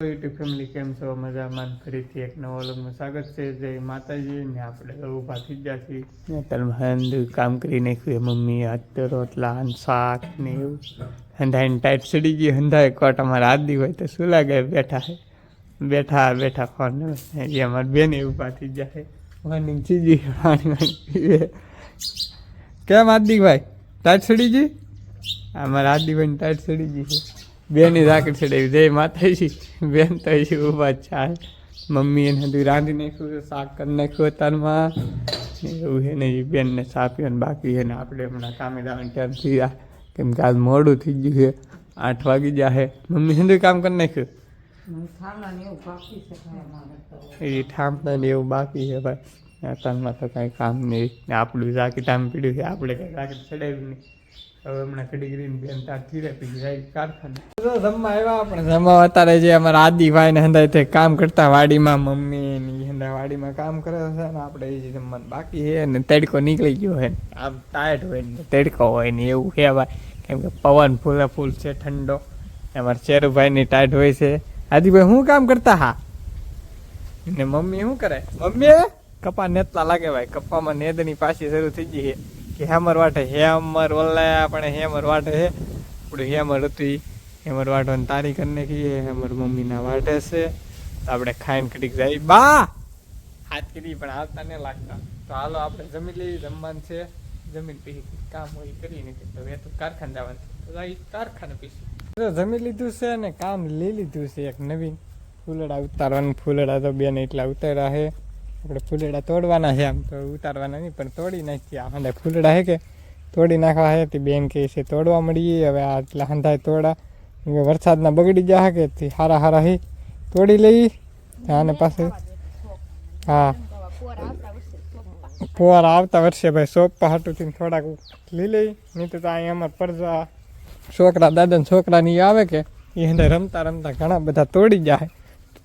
YouTube family કેમ છો? મજામાં? ફરીથી એક નવા વ્લોગમાં સ્વાગત છે. જય માતાજી. ને આપણે ઊભા થઈ ગયા છીએ. અત્યારમાં કામ કરી નાખ્યું મમ્મી હાથ તો રોટલા શાક ને એવું. હંધાઈને ટાઈટ ચડી ગઈ. હંધાય કોટ અમારા હાથ દી હોય તો શું લાગે? બેઠા હે. બેઠા બેઠા ફોન એ અમારી બેન ઊભા થઈ જાય મોર્નિંગ ચીજી પાણી કેમ આદિભાઈ ભાઈ? ટાઈટ સડી ગઈ? અમારા હાર્દિક ભાઈ ટાઈટ સડી ગઈ છે. બેની રાખડી ચડાવી જય માતાજી. બેન તો હજી ઊભા જ મમ્મી એને બધું રાંધી નાખ્યું શાક કરી નાખ્યું અત્યારમાં એવું છે ને એ બેનને સાપ્યું ને બાકી એને આપણે હમણાં કામે જવાનું ટાઈમ થઈ ગયા કેમ કે આજ મોડું થઈ ગયું છે. આઠ વાગી જાહે મમ્મી હિન્દુ કામ કરી નાખ્યું? એ ઠામતા ને એવું બાકી છે ભાઈ. અત્યારમાં તો કાંઈ કામ નહીં. આપણું રાખી ટાઈમ પીડ્યું છે. આપણે કાંઈ રાખી ચડાવ્યું નહીં. કામ કરતા વાડીમાં, મમ્મી વાડીમાં કામ કરે છે ને બાકી છે ને તડકો નીકળી ગયો છે આમ ટાયર્ડ હોય ને, તડકો હોય ને એવું છે ભાઈ. કેમ કે પવન ફૂલે ફૂલ છે, ઠંડો. અમારા ચેરુભાઈ ની ટાઈટ હોય છે. આદિભાઈ શું કામ કરતા હા? ને મમ્મી શું કરે? મમ્મી કપા નેતલા લાગે ભાઈ. કપામાં નેદની પાછી શરૂ થઈ ગઈ છે. કે હેમર વાટે હેમર ઓલા આપણે હેમર વાટે હે આપણું હેમર હતી. હેમર વાટવાની તારી કરી નાખી હેમર મમ્મીના વાટે છે. આપણે ખાઈને કડીક જાય બા! હાથ કરી પણ આવતા નહીં લાગતા. તો હાલો આપણે જમી લઈએ. જમવાનું છે. જમીન પી કામ હોય કરીને તો એ તો કારખાને જવાનું છે. તો કારખાને તો જમી લીધું છે અને કામ લઈ લીધું છે એક નવીન. ફૂલડા ઉતારવાનું. ફૂલડા તો બેન એટલા ઉતાર્યા છે. આપણે ફૂલડા તોડવાના છે આમ તો ઉતારવાના નહીં, પણ તોડી નાખીએ. આ હંધાય ફૂલડા હે કે? તોડી નાખવા છે તે બેન કહે છે, તોડવા મળીએ. હવે આ એટલા હંધાય તોડા. વરસાદના બગડી જાય કે? હારા હારા હે. તોડી લઈ. આને પાસે હા. પોર આવતા વર્ષે ભાઈ સોપા હાટુથી થોડાક લઈ લઈ. નહીં તો અહીંયા અમારે પરજા છોકરા દાદા છોકરાની આવે કે એ રમતા રમતા ઘણા બધા તોડી જાય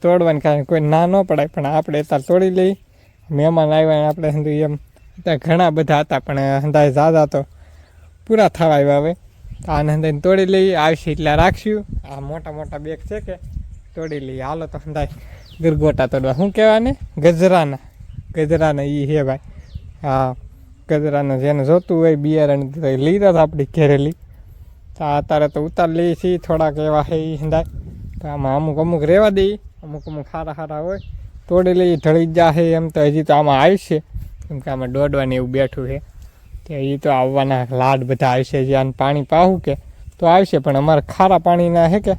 તોડવાની કારણ કોઈ ના ન પડાય, પણ આપણે અત્યારે તોડી લઈ. મહેમાન આવ્યા આપણે હંધુ એમ. અત્યારે ઘણા બધા હતા, પણ અંદાજ ઝાઝા તો પૂરા થવા આવ્યા હવે. આને હંધાઈને તોડી લઈ, આવશે એટલે રાખશું આ મોટા મોટા બેગ છે કે, તોડી લઈએ હાલો તો હંધાય ગરગોટા તોડવા. શું કહેવાને? ગજરાના. ગજરાના એ હે ભાઈ. હા, ગજરાના જેને જોતું હોય, બિયારણ લીધા હતા આપણી ઘેરેલી તો અત્યારે તો ઉતાર લઈએ છીએ, થોડાક એવા હે એ હંધાય તો આમાં અમુક અમુક રહેવા દઈએ અમુક અમુક સારા સારા હોય, તોડી લઈએ, ઢળી જશે એમ તો હજી તો આમાં આવશે કેમ કે આમાં દોડવાની એવું બેઠું છે. તે એ તો આવવાના લાડ બધા આવશે જે આને પાણી પાવું કે તો આવશે પણ અમારે ખારા પાણીના છે કે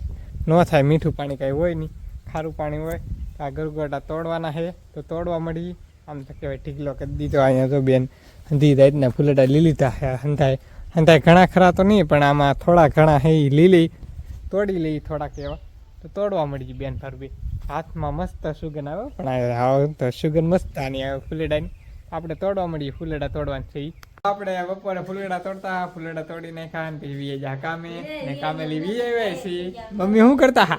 ન થાય, મીઠું પાણી કાંઈ હોય નહીં. ખારું પાણી હોય, તો આ ગરગોટા તોડવાના છે. તો તોડવા મળી, આમ તો કહેવાય ઢીકલો કરી દીધો. અહીંયા તો બેન હંધી રાતના ફૂલડા લીલી હે હંધાય હંધાય ઘણા ખરા તો નહીં, પણ આમાં થોડા ઘણા હે લીલી તોડી લઈ થોડાક એવા. તો તોડવા મળી બેન ફરબી હાથમાં મસ્ત સુગન આવે પણ આ તો સુગંધ મસ્ત આની આવે ફૂલેડાની. આપણે તોડવા મળીએ ફૂલેડા તોડવાની છે આપણે બપોરે ફૂલેડા તોડતા ફૂલેડા તોડી નાખ્યા ને પછી વીએ જા કામે. ને કામે લઈ આવ્યા છીએ. મમ્મી શું કરતા હા?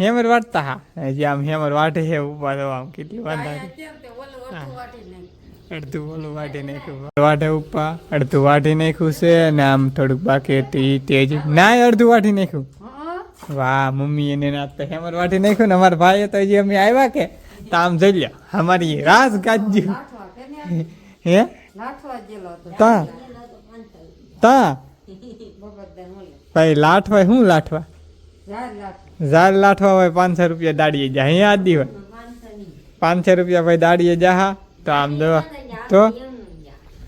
હેમર વાટતા હા. હજી આમ હેમર વાટે હે ઊભા તો આમ કેટલી વાંધા અડધું ઓલું વાટી નાખ્યું. વાટે ઉપા અડધું વાટી નાખ્યું છે અને આમ થોડુંક બાકી હતી તેજ ના અડધું વાટી નાખ્યું. વાહ, મમ્મી એને ના તો હેમર વાટી નાખ્યું ને અમારા ભાઈએ તો હજી અમે આવ્યા કે? તો આમ જઈ લ્યો, અમારી રાસ ગાજ્યું. હે? તા તા. ભાઈ, લાઠવા શું લાઠવા? ઝાડ લાઠવા હોય, પાંચસો રૂપિયા દાડીએ જા. અહીંયા આદી હોય. પાંચસો રૂપિયા ભાઈ દાડીએ જા તો આમ જો, તો?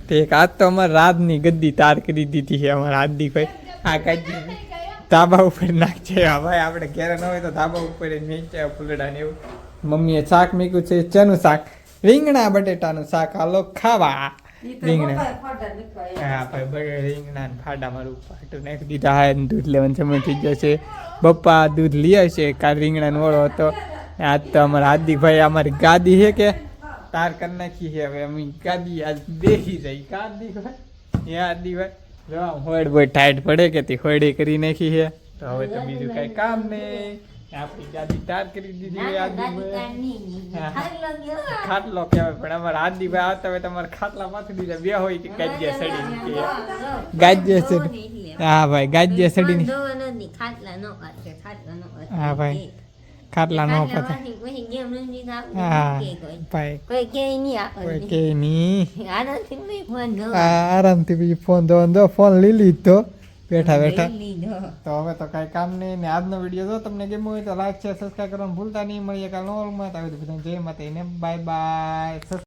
તે એક આજ તો અમારે રાતની ગદ્દી તાર કરી દીધી છે અમારા આદી ભાઈ. આ કાઢી ધાબા ઉપર નાખજે. ભાઈ આપણે ઘેરે ન હોય તો ધાબા ઉપર નીચે ફૂલડા ને એવું. મમ્મીએ શાક મૂક્યું છે ચેનું શાક? રીંગણા બટેટાનું શાક. હાલો ખાવા. રીંગણા. હા ભાઈ રીંગણા ફાડા મારું ફાટું નાખી દીધા. હા દૂધ લેવાનું સમય થઈ જશે પપ્પા દૂધ લઈ આવશે. કાલ રીંગણાનો ઓળો હતો. આજ તો અમારા હાર્દિકભાઈ અમારી ગાદી છે કે? તાર કરી નાખી છે હવે. અમે ગાદી આજ બેસી જાય ગાદી ભાઈ હાર્દિકભાઈ. હોડ બોય ટાઈટ પડે કે તે હોડી કરી નાખી છે. તો હવે તો બીજું કઈ કામ નહીં. આપણી દાદી તાર કરી દીધી આદિભાઈ. ખાટલો કહેવાય પણ અમારા આદિભાઈ આવતા હોય તમારા ખાટલા માંથી દીધા બે હોય કે ગાજ્યા સડી ગાજ્યા સડી હા ભાઈ ગાજ્યા સડી હા, ભાઈ. ખાટલા નો પતે હા ભાઈ કોઈ કે નહીં કોઈ કે નહીં આનાથી બી ફોન ધો. આરામથી ફોન દો દો ફોન લઈ લીધો બેઠા બેઠા તો હવે તો કાંઈ કામ નહીં ને આજનો વીડિયો જો તમને ગમ્યો હોય તો લાઈક છે સબસ્ક્રાઈબ કરવાનું ભૂલતા નહીં મળીએ કાલ નોર્મલ આવે તો બધા જય માતા બાય બાય